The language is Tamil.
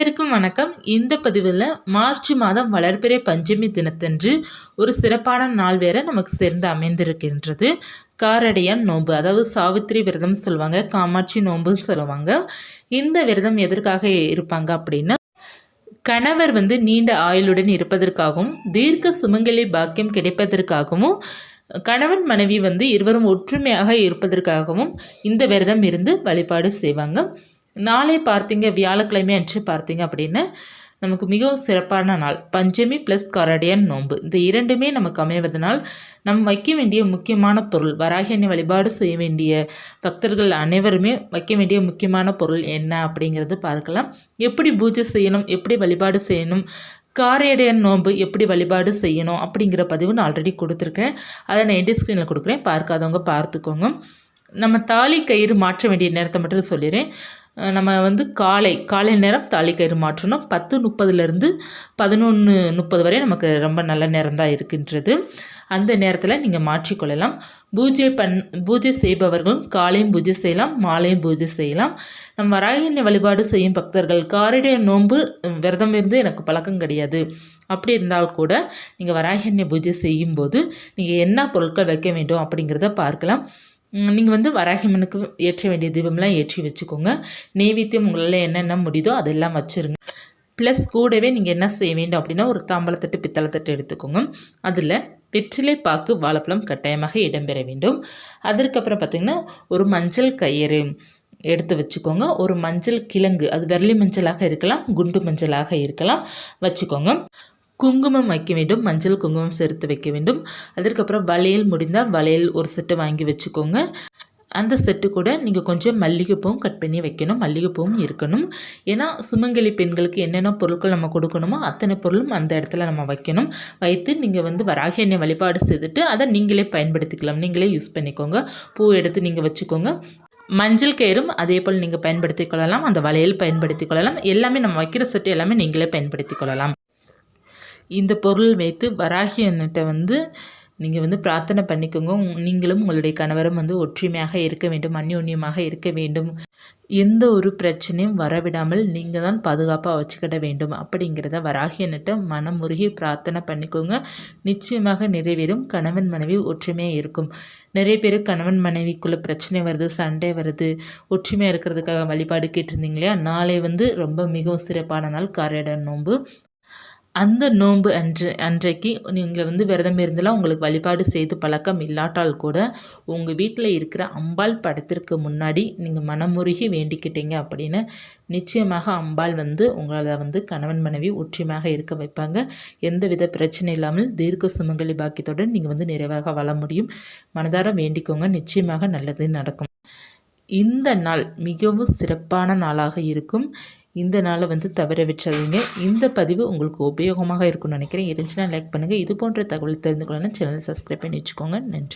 அனைவருக்கும் வணக்கம். இந்த பதிவில் மார்ச் மாதம் வளர்பிறை பஞ்சமி தினத்தன்று ஒரு சிறப்பான நாள் வேற நமக்கு சேர்ந்து அமைந்திருக்கின்றது. காரடையான் நோன்பு அதாவது சாவித்திரி விரதம் சொல்லுவாங்க காமாட்சி நோன்புன்னு சொல்லுவாங்க இந்த விரதம் எதற்காக இருப்பாங்க அப்படின்னா கணவர் வந்து நீண்ட ஆயுளுடன் இருப்பதற்காகவும் தீர்க்க சுமங்கலி பாக்கியம் கிடைப்பதற்காகவும் கணவன் மனைவி வந்து இருவரும் ஒற்றுமையாக இருப்பதற்காகவும் இந்த விரதம் இருந்து வழிபாடு செய்வாங்க. நாளை பார்த்தீங்க வியாழக்கிழமை அன்று பார்த்தீங்க அப்படின்னு நமக்கு மிகவும் சிறப்பான நாள். பஞ்சமி ப்ளஸ் கரடியன் நோன்பு. இந்த இரண்டுமே நமக்கு அமைவதனால் நம் வைக்க வேண்டிய முக்கியமான பொருள் வராகியனை வழிபாடு செய்ய வேண்டிய பக்தர்கள் அனைவருமே வைக்க வேண்டிய முக்கியமான பொருள் என்ன அப்படிங்கிறது பார்க்கலாம். எப்படி பூஜை செய்யணும் எப்படி வழிபாடு செய்யணும் காரையடையன் நோன்பு எப்படி வழிபாடு செய்யணும் அப்படிங்கிற பதிவு நான் ஆல்ரெடி கொடுத்துருக்கேன் அதை நான் என்டி ஸ்க்ரீனில் கொடுக்குறேன். பார்க்காதவங்க பார்த்துக்கோங்க. நம்ம தாலி கயிறு மாற்ற வேண்டிய நேரத்தை மட்டும் சொல்லிடுறேன். நம்ம வந்து காலை காலை நேரம் தாலிக்கயிறு மாற்றணும். பத்து முப்பதுலேருந்து பதினொன்று முப்பது வரை நமக்கு ரொம்ப நல்ல நேரம் தான் இருக்கின்றது. அந்த நேரத்தில் நீங்கள் மாற்றிக்கொள்ளலாம் பூஜை பண் பூஜை செய்பவர்களும் காலையும் பூஜை செய்யலாம் மாலையும் பூஜை செய்யலாம். நம் வராகினி வழிபாடு செய்யும் பக்தர்கள் காரிடைய நோன்பு விரதம் இருந்து எனக்கு பழக்கம் கிடையாது. அப்படி இருந்தால் கூட நீங்கள் வராகினி பூஜை செய்யும்போது நீங்கள் என்ன பொருட்கள் வைக்க வேண்டும் அப்படிங்கிறத பார்க்கலாம். நீங்கள் வந்து வராகிமனுக்கு ஏற்ற வேண்டிய தீபம்லாம் ஏற்றி வச்சுக்கோங்க. நெய்வேத்தியம் உங்களால் என்னென்ன முடியுதோ அதெல்லாம் வச்சுருங்க. ப்ளஸ் கூடவே நீங்கள் என்ன செய்ய வேண்டும் அப்படின்னா ஒரு தாம்பழத்தட்டு பித்தளத்தட்டு எடுத்துக்கோங்க. அதில் வெற்றிலை பாக்கு வாழைப்பழம் கட்டாயமாக இடம்பெற வேண்டும். அதற்கப்புறம் பார்த்திங்கன்னா ஒரு மஞ்சள் கயிறு எடுத்து வச்சுக்கோங்க. ஒரு மஞ்சள் கிழங்கு அது வெள்ளி மஞ்சளாக இருக்கலாம் குண்டு மஞ்சளாக இருக்கலாம் வச்சுக்கோங்க. குங்குமம் வைக்க வேண்டும் மஞ்சள் குங்குமம் சேர்த்து வைக்க வேண்டும். அதற்கப்புறம் வளையல் முடிந்தால் வளையல் ஒரு செட்டு வாங்கி வச்சுக்கோங்க. அந்த செட்டு கூட நீங்கள் கொஞ்சம் மல்லிகைப்பூவும் கட் பண்ணி வைக்கணும் மல்லிகைப்பூவும் இருக்கணும். ஏன்னா சுமங்கலி பெண்களுக்கு என்னென்ன பொருட்கள் நம்ம கொடுக்கணுமோ அத்தனை பொருளும் அந்த இடத்துல நம்ம வைக்கணும். வைத்து நீங்கள் வந்து வராகி எண்ணெய் வழிபாடு செய்துட்டு அதை நீங்களே பயன்படுத்திக்கலாம். நீங்களே யூஸ் பண்ணிக்கோங்க. பூ எடுத்து நீங்கள் வச்சுக்கோங்க. மஞ்சள் கயிறும் அதே போல் நீங்கள் பயன்படுத்தி கொள்ளலாம். அந்த வளையல் பயன்படுத்திக் கொள்ளலாம். எல்லாமே நம்ம வைக்கிற செட்டு எல்லாமே நீங்களே பயன்படுத்திக் கொள்ளலாம். இந்த பொருள் வைத்து வராகி வந்து நீங்கள் வந்து பிரார்த்தனை பண்ணிக்கோங்க. நீங்களும் உங்களுடைய கணவரும் வந்து ஒற்றுமையாக இருக்க வேண்டும் அந்யோன்யமாக இருக்க வேண்டும். எந்த ஒரு பிரச்சனையும் வரவிடாமல் நீங்கள் தான் பாதுகாப்பாக வச்சுக்கிட வேண்டும். அப்படிங்கிறத வராகியன்கிட்ட மனம் முருகி பிரார்த்தனை பண்ணிக்கோங்க. நிச்சயமாக நிறைவேறும். கணவன் மனைவி ஒற்றுமையாக இருக்கும். நிறைய பேர் கணவன் மனைவிக்குள்ளே பிரச்சனை வருது சண்டை வருது. ஒற்றுமையாக இருக்கிறதுக்காக வழிபாடு கேட்டிருந்தீங்க இல்லையா? நாளை வந்து ரொம்ப மிகவும் சிறப்பான நாள். காரையிட நோன்பு. அந்த நோன்பு அன்று அன்றைக்கு நீங்கள் வந்து விரதம் இருந்தெல்லாம் உங்களுக்கு வழிபாடு செய்து பழக்கம் இல்லாட்டால் கூட உங்கள் வீட்டில் இருக்கிற அம்பாள் படத்திற்கு முன்னாடி நீங்கள் மனமுருகி வேண்டிக்கிட்டீங்க அப்படின்னு நிச்சயமாக அம்பாள் வந்து உங்களை வந்து கணவன் மனைவி ஒற்றுமையாக இருக்க வைப்பாங்க. எந்த வித பிரச்சனை இல்லாமல் தீர்க்க சுமங்கலி பாக்கியத்துடன் நீங்கள் வந்து நிறைவாக வாழ முடியும். மனதார வேண்டிக்கோங்க. நிச்சயமாக நல்லது நடக்கும். இந்த நாள் மிகவும் சிறப்பான நாளாக இருக்கும். இந்த நாளை வந்து தவற விட்டுறதுங்க. இந்த பதிவு உங்களுக்கு உபயோகமாக இருக்கும்னு நினைக்கிறேன். இருந்துச்சுன்னா லைக் பண்ணுங்கள் இது போன்ற தகவல் தெரிந்து கொள்ளணும் சேனலை சப்ஸ்கிரைப் பண்ணி வச்சுக்கோங்க. நன்றி.